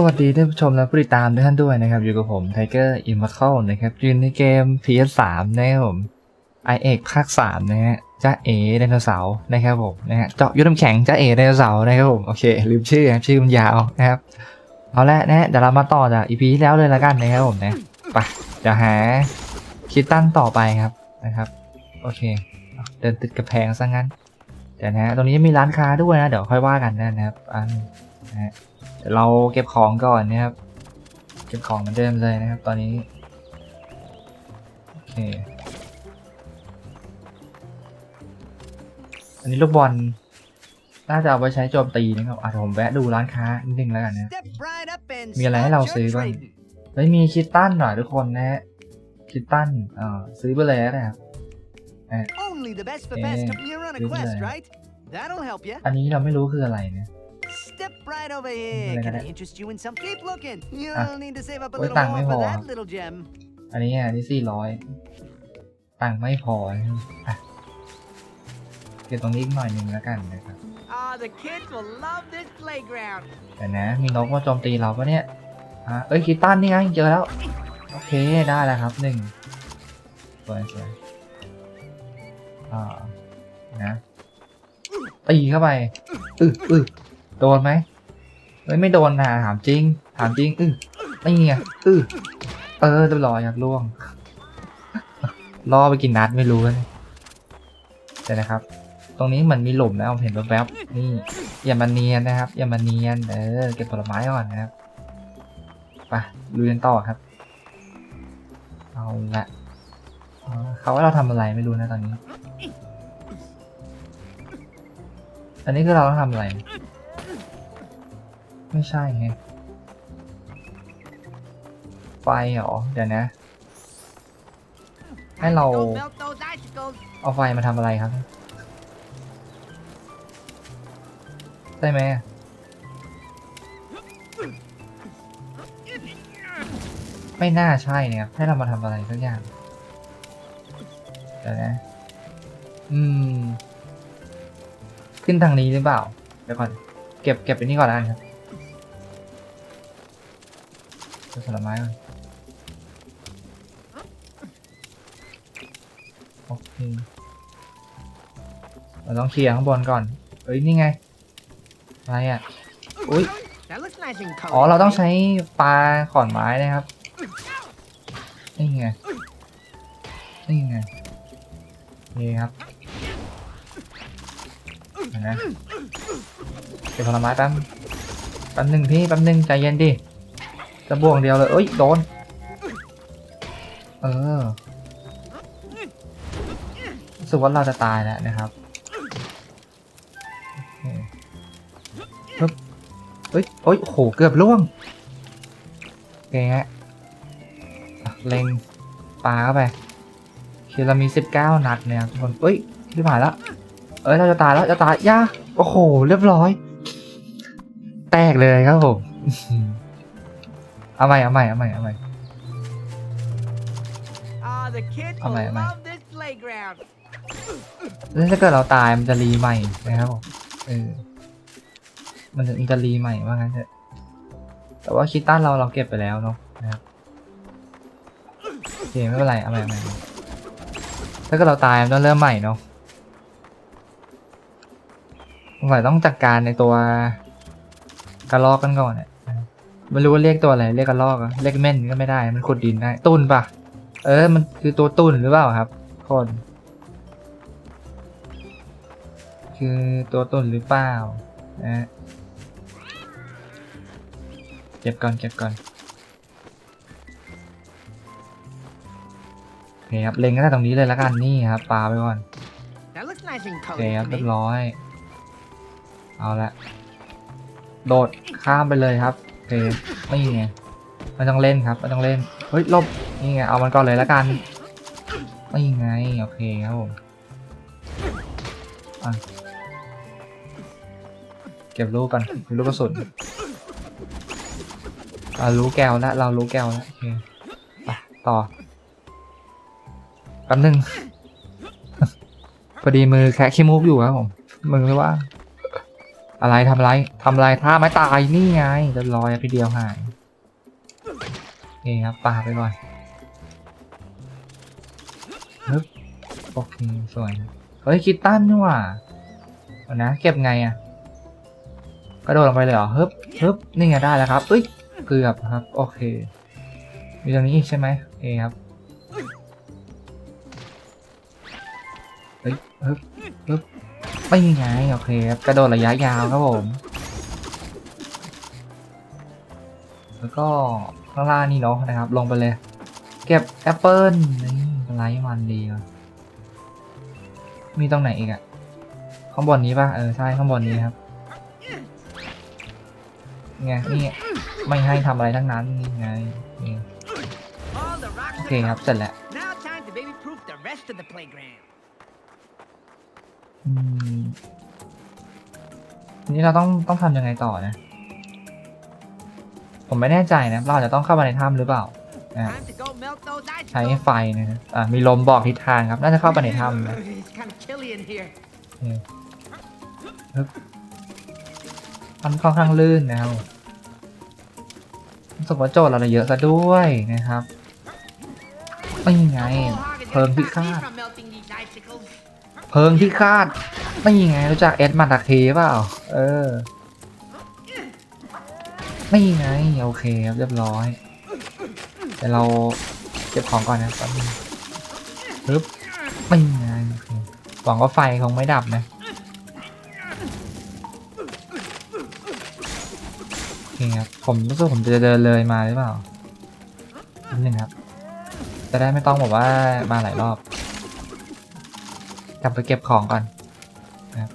สวัสดีท่านผู้ชมและผู้ติดตามทุกท่านด้วยนะครับ อยู่กับผมไทเกอร์อิมมัคเคิลนะครับยืนในเกม PS3 นะครับผมไอเอกภาค3นะฮะจ้าเอไดโนเสาร์นะครับผมนะฮะเจาะยุทธน้ำแข็งจ้าเอไดโนเสาร์นะครับผมโอเคลืมชื่อครับชื่อมันยาวนะครับเอาละนะเดี๋ยวเรามาต่อจากอีพีที่แล้วเลยละกันนะครับผมนะไปจะหาคิดตั้นต่อไปครับนะครับโอเค เดินติดกระแพงซะงั้นเดี๋ยวนะตรงนี้จะมีร้านค้าด้วยนะเดี๋ยวค่อยว่ากันนะครับอัน นะฮะเดี๋ยวเราเก็บของก่อนนะครับ เก็บของเหมือนเดิมเลยนะครับ ตอนนี้ โอเค อันนี้ลูกบอล น่าจะเอาไปใช้โจมตีนะครับอาจจะผมแวะดูร้านค้านิดนึงแล้วกันนะ Step right up and มีอะไรให้ start เรา your ซื้อบ้าง trading. ไม่มีคิตตันหน่อยทุกคนนะฮะ คิตตันอ่าซื้อไปเลยนะครับ Only the best for Eh, best when you're on a good quest, lad. right? That'll help you. อันนี้เราไม่รู้คืออะไรนะ Step right over here. Look Can at I it. interest you in some? Keep looking. Ah. You'll need to save up a Ôi, little tặng more mấy for hồ à? that little gem. อันนี้อันนี้สี่ร้อยตังค์ไม่พอนะครับอะเก็บตรงนี้อีกหน่อยหนึ่งแล้วกันนะครับ Ah, the kids will love this playground. แต่นะ มีนกมาโจมตีเราปะเนี่ยอะเอ้ยคิตตันนี่ไงเจอแล้ว โอเคได้แล้วครับหนึ่งสวยสวยอ่านะตีเข้าไป อึอึ โดนไหมเฮ้ยไม่โดนนะถามจริง ถามจริงอึไม่เงี้ยอึเออเรียบร้อยครับล่วงล่อไปกินนัดไม่รู้เลยเดี๋ยวนะครับ ตรงนี้เหมือนมีหลุมนะผมเห็นแวบๆนี่อย่ามาเนียนนะครับ อย่ามาเนียนเออเก็บผลไม้ก่อนนะครับไปลุยกันต่อครับ เอาละเขาว่าเราทำอะไรไม่รู้นะตอนนี้ อันนี้คือเราต้องทำอะไร ไม่ใช่ไงไฟเหรอ เดี๋ยวนะ ให้เรา เอาไฟมาทำอะไรครับ ได้ไหมไม่น่าใช่เนี่ยให้เรามาทำอะไรสักอย่าง เดี๋ยวนะ อืม ขึ้นทางนี้หรือเปล่า เดี๋ยวก่อน เก็บเก็บไปนี่ก่อนแล้วกันครับ เก็บผลไม้ก่อนโอเคเราต้องเคลียร์ข้างบนก่อน เอ้ย นี่ไง อะไรอะ อุ้ย อ๋อ เราต้องใช้ปลาขอนไม้นะครับ นี่ไง นี่ไง นี่ครับนไหมเก็บผลไม้แป๊บแป๊บหนึ่งพี่ แป๊บหนึ่งใจเย็นดิ จะบวงเดียวเลย เอ้ย โดน เออรู้สึกว่าเราจะตายแล้วนะครับเคปึ๊บเฮ้ยเฮ้ยโอ้โหเกือบล่วงโอเคฮะอะเล็งปลาเข้าไปคือเรามีสิบเก้านัดเนี่ยทุกคนเอ้ยที่ผ่านแล้ว เอ้ย เราจะตายแล้ว จะตายย่าโอ้โห เรียบร้อย แตกเลยครับผม เอาใหม่เอาใหม่เอาใหม่เอาใหม่ Ah, the kids Am will I- am I- love this playground. แล้วถ้าเกิดเราตายมันจะรีใหม่นะครับผมเออมันจะมันจะรีใหม่ว่างั้นเถอะแต่ว่าคิตตันเราเราเก็บไปแล้วเนาะนะครับโอเคไม่เป็นไรเอาใหม่เอาใหม่เอาใหม่ถ้าเกิดเราตายมันต้องเริ่มใหม่เนาะสงสัยต้องจัดการในตัวกระลอกกันก่อนเนี่ย ไม่รู้ว่าเรียกตัวอะไรเรียกกระลอกอะเรียกเม่นก็ไม่ได้ มันขุดดินได้ตุนปะเออ มันคือตัวตุนหรือเปล่าครับ คน คือตัวตนหรือเปล่านะฮะเก็บก่อนเก็บก่อนโอเคครับเล็งก็ได้ตรงนี้เลยแล้วกันนี่ครับปาไปก่อน That looks nice and โอเคครับ colorful. เรียบร้อย เอาละโดดข้ามไปเลยครับโอ เคไม่ไงไม่ต้องเล่นครับไม่ต้องเล่นเฮ้ยลบนี่ไงเอามันก่อนเลยแล้วกันไม่ไงโอเคครับผมเก็บลูกกันเก็บลูกกระสุนเรารู้แก้วแล้วเรารู้แก้วแล้วโอเคไปต่อแป๊บนึงพอดีมือแคะขี้มูกอยู่ครับผมมือไม่ว่าง อะไรทำไรทำไรท่าไม้ตายนี่ไงเรียบร้อยทีเดียวหายนี่ครับปาไปก่อนฮึบโอเคสวยเฮ้ยคิดตั้นนี่ว่านะเก็บไงอะกระโดดลงไปเลยเหรอฮึบฮึบนี่ไงได้แล้วครับเอ้ยเกือบครับโอเค มีตรงนี้อีกใช่ไหมโอเคครับเฮ้ยฮึบฮึบ ไม่ไงโอเคครับกระโดดระยะยาวครับผม แล้วก็ข้างล่างนี่เนาะนะครับ ลงไปเลย เก็บแอปเปิ้ลนี่ไลท์มันดีมีตรงไหนอีกอะข้างบนนี้ป่ะเออใช่ข้างบนนี้ครับไงนี่ไม่ให้ทำอะไรทั้งนั้นนี่ไงโอเคครับเสร็จแล้ว Now time to baby proof the rest of the playground. อืมที นี้เราต้องต้องทำยังไงต่อนะ ผมไม่แน่ใจนะ เราจะต้องเข้ามาในถ้ำหรือเปล่าใช้ไฟนะ อะ มีลมบอกทิศทางครับ น่าจะเข้าไปในถ้ำนะมันค่อนข้างลื่นนะครับสึกว่าโจทย์เราเยอะซะด้วยนะครับไม่ไงเพลิง gonna พิฆาต เพิงพิฆาตไม่ไงรู้จักเอ็ดมาตักเทเปล่าเออไม่ไงโอเคครับเรียบร้อยเดี๋ยวเราเก็บของก่อนนะแป๊บนึงปึ๊บไม่ไงโอเคหวังว่าไฟคงไม่ดับนะโอเคครับผมรู้สึกผมจะเดินเลยมาหรือเปล่านิดนึงครับ จะได้ไม่ต้องบอกว่ามาหลายรอบ ลับไปเก็บของก่อนนะครับ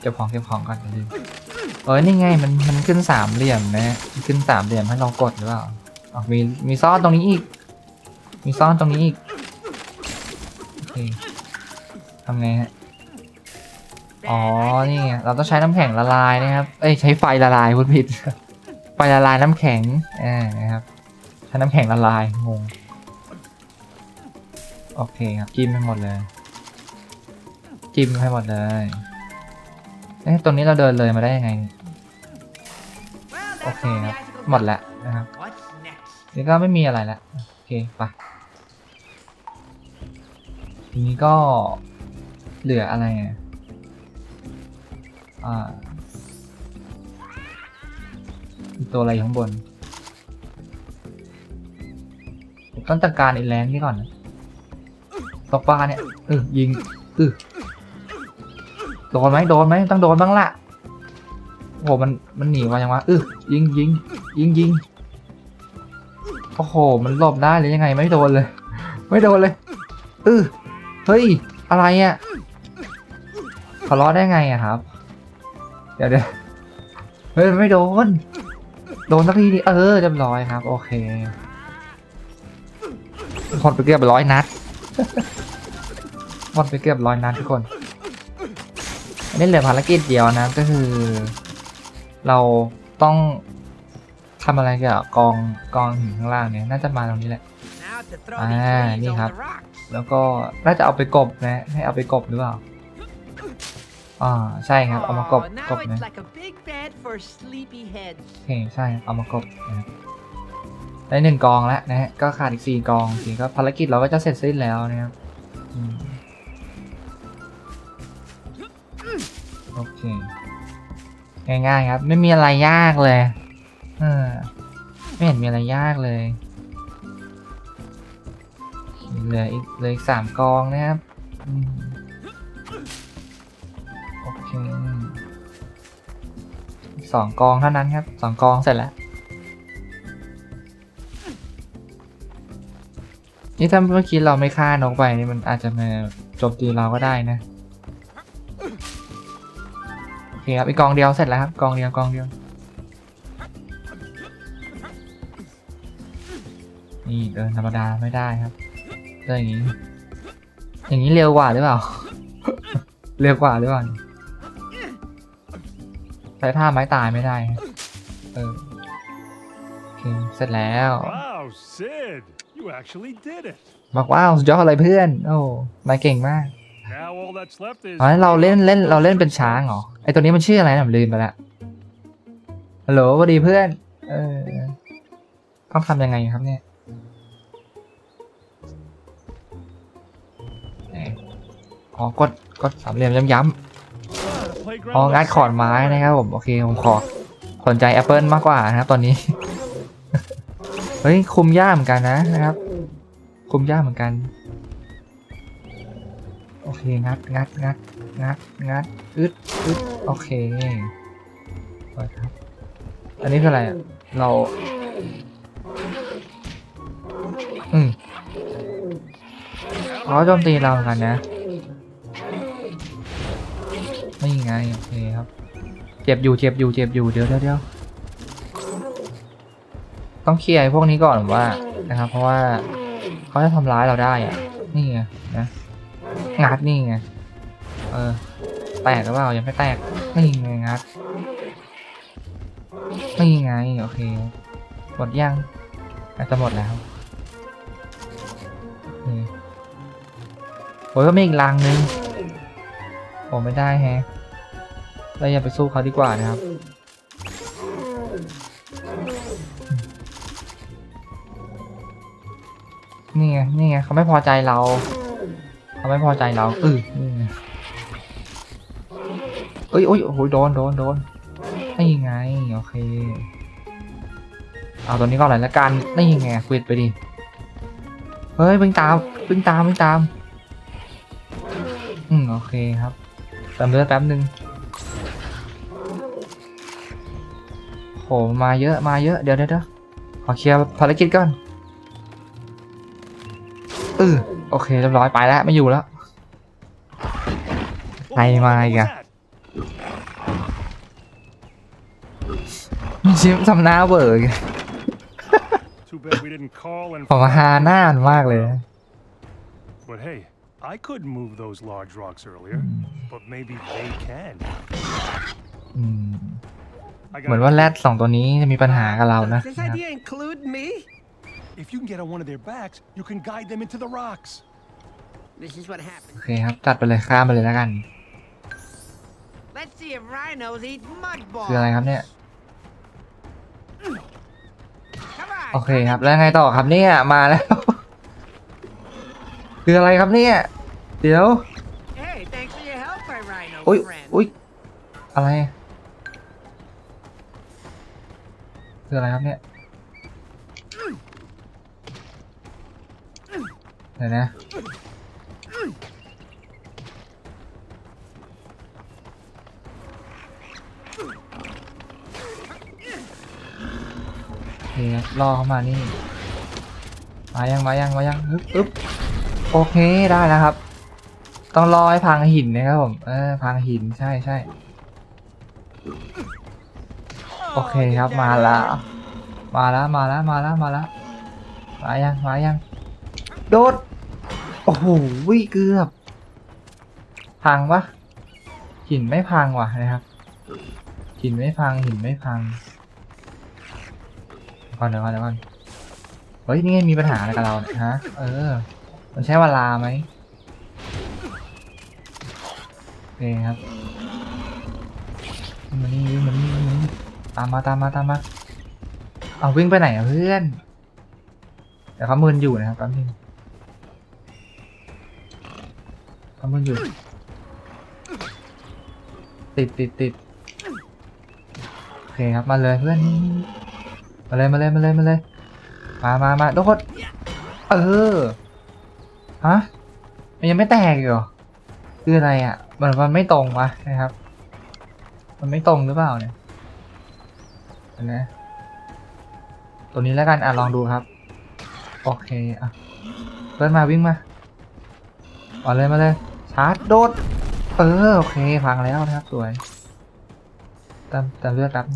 เก็บของเก็บของก่อนอย่าลืมเออนี่ไงมันมันขึ้นสามเหลี่ยมนะขึ้นสามเหลี่ยมให้เรากดหรือเปล่าอ๋อมีมีซ่อนตรงนี้อีก มีซ่อนตรงนี้อีกโอเคทำไงฮะอ๋อ นี่ไง เราต้องใช้น้ำแข็งละลายนะครับ เอ้ย ใช้ไฟละลายพูดผิด ไฟละลายน้ำแข็ง อ่า นะครับ ใช้น้ำแข็งละลาย งง โอเคครับจิ้มให้หมดเลย จิ้มให้หมดเลยเอ๊ะตรงนี้เราเดินเลยมาได้ยังไง Well, โอ that's เค all ค the รับ icicles. หมดแล้วนะครับ What's next? นี่ก็ไม่มีอะไรแล้วโอเคไปทีนี้ก็เหลืออะไรอะอ่ามีตัวอะไรอยู่ข้างบนผมต้องจัดการไอ้แรงนี่ก่อนนะ ตกปลาเนี่ยเออยิงเออโดนไหมโดนไหมต้องโดนบ้างละโอ้โหมันมันหนีมายังวะเออยิงยิงยิงยิงโอ้โหมันหลบได้หรือยังไงไม่โดนเลย ไม่โดนเลยเออเฮ้ยอะไรอะเขาล้อได้ไงอะครับ เดี๋ยวเดี๋ยวเฮ้ยไม่โดน โดนสักทีดิเออเรียบร้อยครับ โอเคหมดไปเกือบร้อยนัด หมดไปเกือบร้อยนัดทุกคนอันนี้เหลือภารกิจเดียวนะก็คือ เราต้องทำอะไรเกี่ยวกับกองกองหินข้างล่างเนี่ยน่าจะมาตรงนี้แหละ Now to throw Ah, these leaves นี่ครับ แล้วก็น่าจะเอาไปกบนะให้เอาไปกบหรือเปล่าอ่าใช่ครับเอามากบกบนะโอเคใช่เอามากบนะได้หนึ่งกองแล้วนะฮะก็ขาดอีกสี่กองทีก็ภารกิจเราก็จะเสร็จสิ้นแล้วนะครับ โอเค ง่ายๆครับ ไม่มีอะไรยากเลยเออไม่เห็นมีอะไรยากเลย เหลืออีกเหลืออีกสามกองนะครับโอเคสองกองเท่านั้นครับสองกองเสร็จแล้วนี่ถ้าเมื่อกี้เราไม่ฆ่านกไปนี่มันอาจจะมาโจมตีเราก็ได้นะ เคครับอีกกองเดียวเสร็จแล้วครับกองเดียวกองเดียวนี่เดินธรรมดาไม่ได้ครับเดินอย่างนี้ อย่างนี้เร็วกว่าหรือเปล่า เร็วกว่าหรือเปล่าใช้ท่าไม้ตายไม่ได้ครับเออโอเคเสร็จแล้ว Wow, Sid, you actually did it. บอกว้าวสุดยอดเลยเพื่อน โอ้นายเก่งมาก Now all that's left is. อ๋อเราเล่นเล่นเราเล่นเป็นช้างเหรอไอตัวนี้มันชื่ออะไรนะผมลืมไปละฮัลโหลสวัสดีเพื่อน เออต้องทำยังไงครับเนี่ยไหนอ๋อกดกดสามเหลี่ยมย้ำ The playground ๆอ๋องัด looks ขอนไม้นะครับผมโอเคผมขอสนใจแอปเปิลมากกว่านะครับ ตอนนี้ เฮ้ยคุมยากเหมือนกันนะนะครับ คุมยากเหมือนกันโอเค งัดงัดงัดงัดงัดอึดอึดโอเคไปครับ อันนี้คืออะไรเรา อืมเขาโจมตีเราเหมือนกันนะไม่ไงโอเคครับ เจ็บอยู่เจ็บอยู่เจ็บอยู่เดี๋ยวเดี๋ยวต้องเคลียร์พวกนี้ก่อนว่านะครับ เพราะว่าเขาจะทำร้ายเราได้อะนี่ไงนะ งัดนี่ไง เออ แตกหรือเปล่า ยังไม่แตก นี่ไงงัด นี่ไง โอเค หมดยังอาจจะหมดแล้วโอ้ยก็มีอีกลังนึงโอ้ไม่ได้แฮะเราอย่าไปสู้เขาดีกว่านะครับนี่ไง นี่ไง เขาไม่พอใจเรา เขาไม่พอใจเราเออนี่ไงเอ้ยโอ้ยโอ้โหโดนโดนโดนนี่ไงโอเคเอาตัวนี้ก่อนเลยละกันนี่ไงควิดไปดิเฮ้ยวิ่งตามวิ่งตามวิ่งตามอืมโอเคครับเติมเลือดแป๊บนึงโหมาเยอะมาเยอะเดี๋ยวเดี๋ยวเดี๋ยวขอเคลียร์ภารกิจก่อนเออ โอเคเรียบร้อยไปแล้วไม่อยู่แล้วใครมาอีกอะมีชิมทำหน้าเบิร์ก Too bad we didn't call and. ผมฮาหน้ามันมากเลย But hey, I couldn't move those large rocks earlier. But maybe they can. อืม I เหมือน got. ว่าแรดสองตัวนี้จะมีปัญหากับเรานะ If you can get on one of their backs, you can guide them into the rocks. This is what โอ happens. เคครับจัดไปเลยข้ามไปเลยแล้วกัน Let's see if rhinos eat mud คืออะไร balls. ครับเนี่ย Come on. โอเคครับแล้วไงต่อครับเนี่ยมาแล้ว คืออะไรครับเนี่ย เดี๋ยว Hey, thanks for your help, my rhino อุ้ย friend. อุ้ยอะไร คืออะไรครับเนี่ย เดี๋ยวนะโอเคครับล่อเข้ามานี่ มายังมายังมายังอึ๊บอึ๊บโอเคได้แล้วครับ ต้องรอให้พังหินนะครับผม เออพังหินใช่ใช่โอเคครับมาล้วมาแล้วมาแล้วมาแล้วมาแล้วมายังมายัง โดด โอ้โหวิเกือบ พังปะหินไม่พังว่ะนะครับ หินไม่พังหินไม่พังเดี๋ยวก่อนเดี๋ยวก่อนเดี๋ยวก่อนเฮ้ย นี่ไงมีปัญหาอะไรกับเราเนี่ยฮะ เออ มันใช้เวลาไหมโอเคครับมานี่วิ่งมานี่วิ่งมานี่ตามมาตามมาตามมา เอาวิ่งไปไหนอะเพื่อนเดี๋ยวเขามึนอยู่นะครับแป๊บนึง เขามึนอยู่ ติดติดติดโอเคครับมาเลยเพื่อนมาเลยมาเลยมาเลยมาเลยมามามาทุกคนเออฮะมันยังไม่แตกอีกเหรอคืออะไรอะมันมันไม่ตรงวะนะครับ มันไม่ตรงหรือเปล่าเนี่ยเห็นไหมตัวนี้แล้วกันอะลองดูครับ โอเคอะเพื่อนมาวิ่งมามาเลยมาเลย ชาร์จโดด เออโอเคพังแล้วนะครับสวยเติมเติมเลือดครับ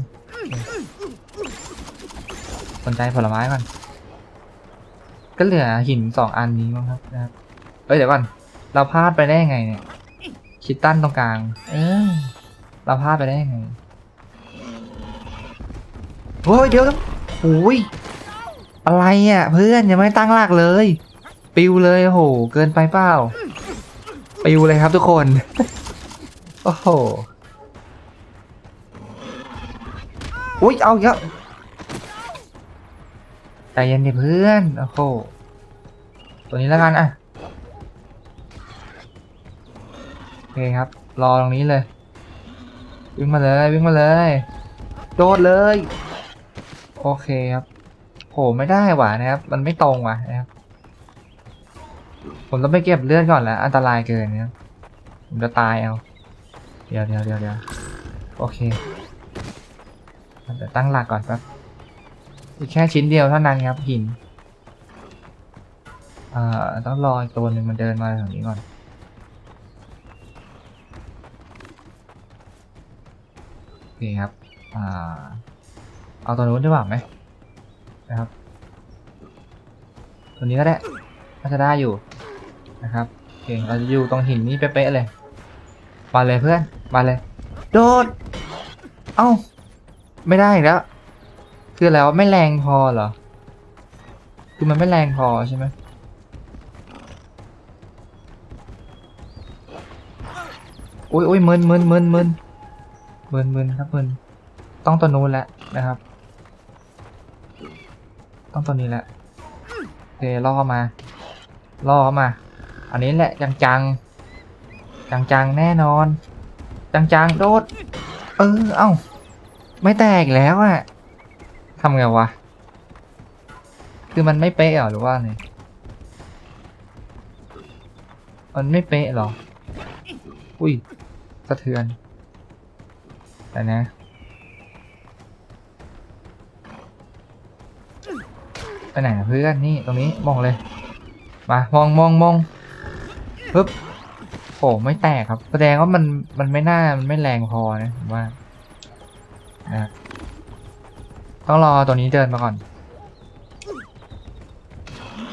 สนใจผลไม้ก่อนก็เหลือหินสองอันนี้มั้งครับนะครับ เอ้ยเดี๋ยวก่อน เราพลาดไปได้ยังไงเนี่ย คิดตั้นตรงกลาง เออเราพลาดไปได้ยังไงโอ้ยเดี๋ยวโอ้ยอะไรอะ เพื่อนยังไม่ตั้งหลักเลย ปิวเลยโห เกินไปเปล่า ปิวเลยครับทุกคน โอ้โหอุ้ยเอาอีกแล้วใจเย็นดิเพื่อน โอ้โห ตัวนี้แล้วกันอะโอเคครับ รอตรงนี้เลย วิ่งมาเลย วิ่งมาเลย โดดเลย โอเคครับ โห ไม่ได้ว่ะนะครับ มันไม่ตรงว่ะนะครับ ผมต้องไปเก็บเลือดก่อนแล้ว อันตรายเกินเนะครับผมจะตายเอา เดี๋ยวเดี๋ยวเดี๋ยวเดี๋ยวโอเคเดี๋ยวตั้งหลักก่อนครับอีกแค่ชิ้นเดียวเท่านั้นครับหินเอ่าต้องรออีกตัวหนึ่งมันเดินมาแถวนี้ก่อน โอเคครับอ่าเอาตัวนู้นไดีกว่าไหมนะครับ ตัวนี้ก็ได้น่าจะได้อยู่ นะครับโอเคเราจะอยู่ตรงหินนี้เป๊ะๆเลย มาเลยเพื่อน มาเลย โดด เอ้า ไม่ได้อีกแล้ว คืออะไรวะไม่แรงพอเหรอ คือมันไม่แรงพอใช่ไหมอุ้ยอุ้ยมึนมึนมึนมึนมึนมึนครับมึนต้องตัวนู้นแหละนะครับ ต้องตัวนี้แหละโอเคล่อมา ล่อมา อันนี้แหละจังจังจังจังๆแน่นอน จังจังๆโดด เออ เอ้า ไม่แตกแล้วอะทำไงวะ คือมันไม่เป๊ะหรือว่าไงมันไม่เป๊ะหรอ อุ้ย สะเทือน แต่นะ ไปไหนเพื่อน นี่ ตรงนี้ มองเลย มามองมองมอง ปึ๊บโอ้ไม่แตกครับ แสดงว่ามันมันไม่น่ามันไม่แรงพอนะผมว่านะต้องรอตัวนี้เดินมาก่อน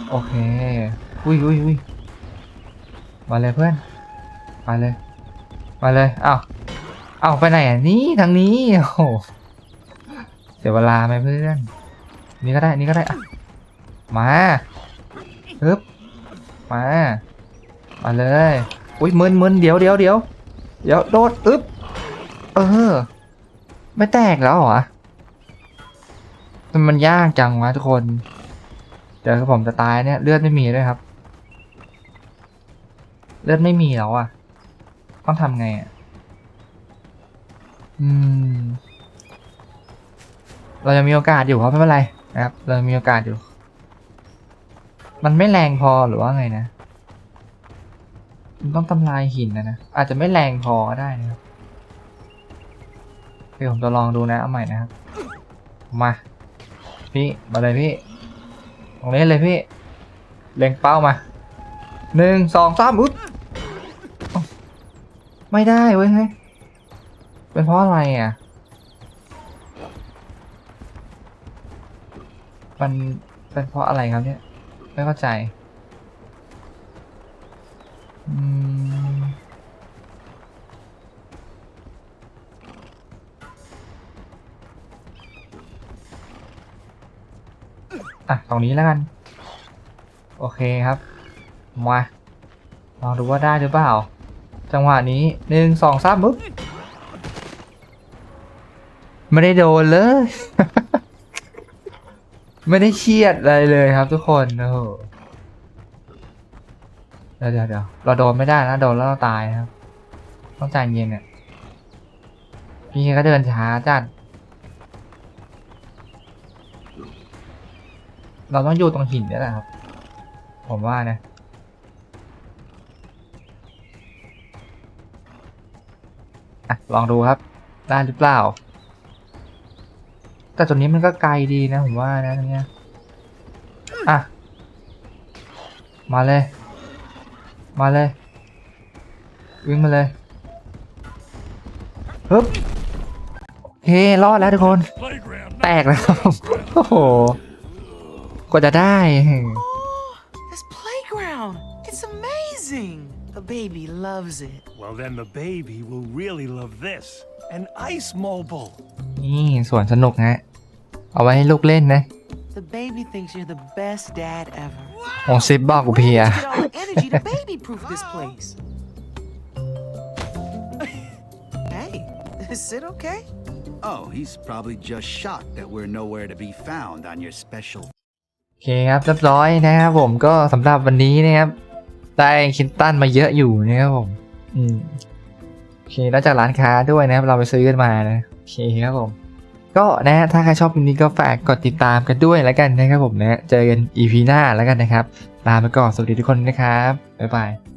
โอเค อุ้ยอุ้ยอุ้ยมาเลยเพื่อน มาเลย มาเลยอ้าวอ้าวไปไหนอะนี่ทางนี้โอ้โหเสียเวลาไหมเพื่อน นี่ก็ได้ นี่ก็ได้อะมาฮึบมา มาเลย อุ้ยมึนมึนเดี๋ยวเดี๋ยวเดี๋ยวเดี๋ยวโดดอึ๊บ เออ ไม่แตกแล้วเหรอมันมันยากจังวะทุกคน เดี๋ยวผมจะตายเนี่ยเลือดไม่มีด้วยครับ เลือดไม่มีแล้วอะ ต้องทำไงอะ อืม เรายังมีโอกาสอยู่ครับไม่เป็นไรนะครับ เรายังมีโอกาสอยู่ มันไม่แรงพอหรือว่าไงนะ มันต้องทำลายหินนะนะ อาจจะไม่แรงพอก็ได้นะครับเดี๋ยวผมจะลองดูนะ เอาใหม่นะครับ มา พี่ มาเลยพี่ ตรงนี้เลยพี่ เล็งเป้ามา หนึ่งสองสามอุ๊บไม่ได้เว้ยเฮ้ย เป็นเพราะอะไรอะ มันเป็นเพราะอะไรครับเนี่ย ไม่เข้าใจ อืมอะตรงนี้แล้วกัน โอเคครับ มาลองดูว่าได้หรือเปล่า จังหวะนี้หนึ่งสองสามปึ๊บไม่ได้โดนเลย ไม่ได้เฉียดอะไรเลยครับทุกคนโอ้โห ดี๋ยวเดี๋ยวเดี๋ยวเราโดนไม่ได้นะโดนแล้วเราตายนะครับ ต้องใจเย็นเนี่ยพี่ก็เดินช้าจัด เราต้องอยู่ตรงหินนี่แหละครับ ผมว่านะอะลองดูครับ ได้หรือเปล่า แต่ตัวนี้มันก็ไกลดีนะ ผมว่านะตรงเนี้ยอะ มาเลย มาเลย วิ่งมาเลยฮึบโอเครอดแล้วทุกคน Playground. แตกแล้วโอ้โหกว่าจะได้ This playground. It's amazing. The baby loves it. Well, then the baby will really love this. An ice mobile. นี่สวนสนุกฮะเอาไว้ให้ลูกเล่นนะ The baby thinks you're the best dad ever. ของซิปบอกกูเพีย Get all the energy to baby proof this place. hey, is it okay? Oh, he's probably just shocked that we're nowhere to be found on your special โอเคครับเรียบร้อยนะครับผมก็สำหรับวันนี้นะครับ ได้คินตันมาเยอะอยู่นะครับผม อืมโอเคแล้วจากร้านค้าด้วยนะครับ เราไปซื้อกันมานะโอเคครับผม ก็นะฮะถ้าใครชอบคลิปนี้ก็ฝากกดติดตามกันด้วยแล้วกันนะครับผมนะเจอกัน EP หน้าแล้วกันนะครับ ลาไปก่อนสวัสดีทุกคนนะครับบ๊ายบาย